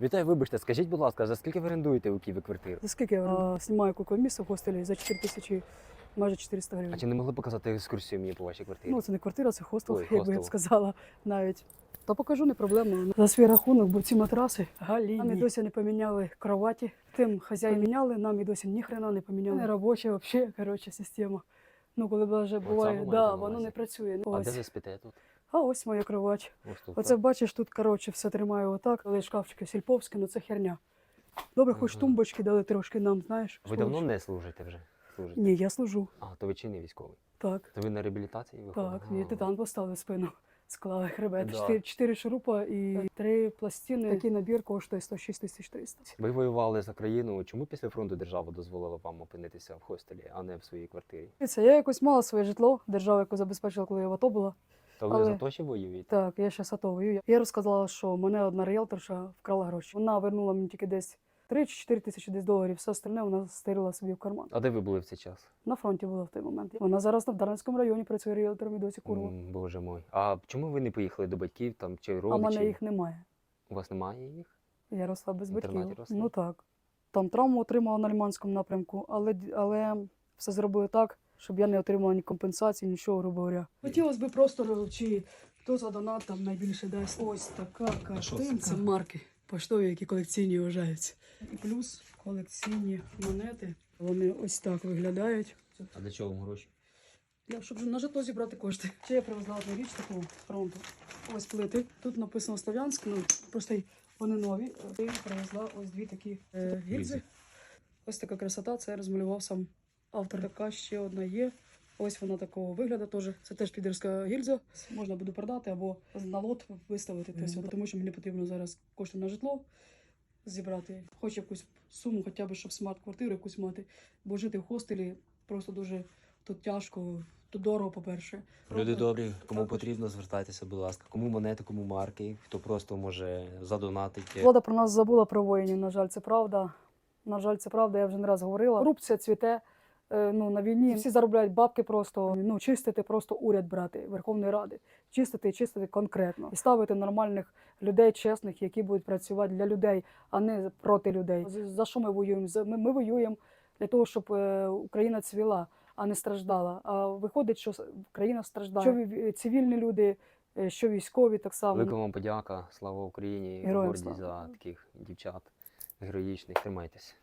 Вітаю, вибачте, скажіть, будь ласка, за скільки ви орендуєте у Києві квартиру? За скільки я е, знімаю кілька місць в хостелі за 4 тисячі, майже 400 гривень. А чи не могли показати екскурсію мені по вашій квартирі? Ну, це не квартира, це хостел, Ой, як би я хостел. б сказала навіть. Та покажу, не проблема. За свій рахунок, бо ці матраси галіні. Нам і досі не поміняли кроваті. Тим хазяїн міняли, нам і досі ні хрена не поміняли. Не робоча взагалі, коротше, система. Ну, коли вже буває, маєте да, на воно увазі? не працює. А Ось. де ви спите тут? А ось моя кровать. Ось тут. Оце так? бачиш, тут коротше все тримаю отак, але шкафчики сільповські, ну це херня. Добре, хоч Ага. тумбочки дали трошки нам, знаєш. Ви давно не служите вже? Служите? Ні, я служу. А, то ви чи не військовий? Так. То ви на реабілітації виходите? Так, мені титан поставили в спину. Склали хребет. Да. Чотири, чотири шурупа і три пластини. Такий набір коштує 106 тисяч 300. Ви воювали за країну. Чому після фронту держава дозволила вам опинитися в хостелі, а не в своїй квартирі? Це я якось мала своє житло, держава яку забезпечила, коли я в АТО була. То ви Але- за то ще воюєте? Так, я ще сатовою. Я розказала, що мене одна ріелторша вкрала гроші. Вона вернула мені тільки десь 3 чи 4 тисячі десь доларів. Все остальне вона стирила собі в карман. А де ви були в цей час? На фронті була в той момент. Вона зараз на Дарницькому районі працює ріелтором і досі курва. М, Боже мой. А чому ви не поїхали до батьків там чи А в родичів? мене їх немає. У вас немає їх? Я росла без В інтернаті батьків. росли? Ну так. Там травму отримала на Ліманському напрямку, але, але все зробили так, щоб я не отримала ні компенсації, нічого, грубо говоря. Хотілося б просто, чи хто за донат там найбільше дасть. Ось така картинка. Це марки поштові, які колекційні вважаються. І плюс колекційні монети. Вони ось так виглядають. А для чого вам гроші? Я, щоб на житло зібрати кошти. Ще я привезла одну річ таку фронту. Ось плити. Тут написано Слов'янськ, ну просто вони нові. Я привезла ось дві такі е, гільзи. Ось така красота, це розмалював сам автор. Така ще одна є. Ось вона такого вигляду теж. Це теж підерська гільза. Можна буде продати або на лот виставити. Тобто, тому що мені потрібно зараз кошти на житло зібрати. Хоч якусь суму, хоча б щоб смарт-квартиру якусь мати. Бо жити в хостелі просто дуже тут тяжко, тут дорого, по-перше. Люди добрі, кому Також. потрібно, звертайтеся, будь ласка. Кому монети, кому марки, хто просто може задонатити. Влада про нас забула про воїнів, на жаль, це правда. На жаль, це правда, я вже не раз говорила. Корупція цвіте ну, на війні. Всі заробляють бабки просто ну, чистити просто уряд брати Верховної Ради. Чистити і чистити конкретно. І ставити нормальних людей, чесних, які будуть працювати для людей, а не проти людей. За- що ми воюємо? За- Ми, ми воюємо для того, щоб е, Україна цвіла, а не страждала. А виходить, що Україна страждає. Що цивільні люди, е, що військові так само. Велика вам подяка, слава Україні, Героям гордість слава. за таких дівчат героїчних. Тримайтесь.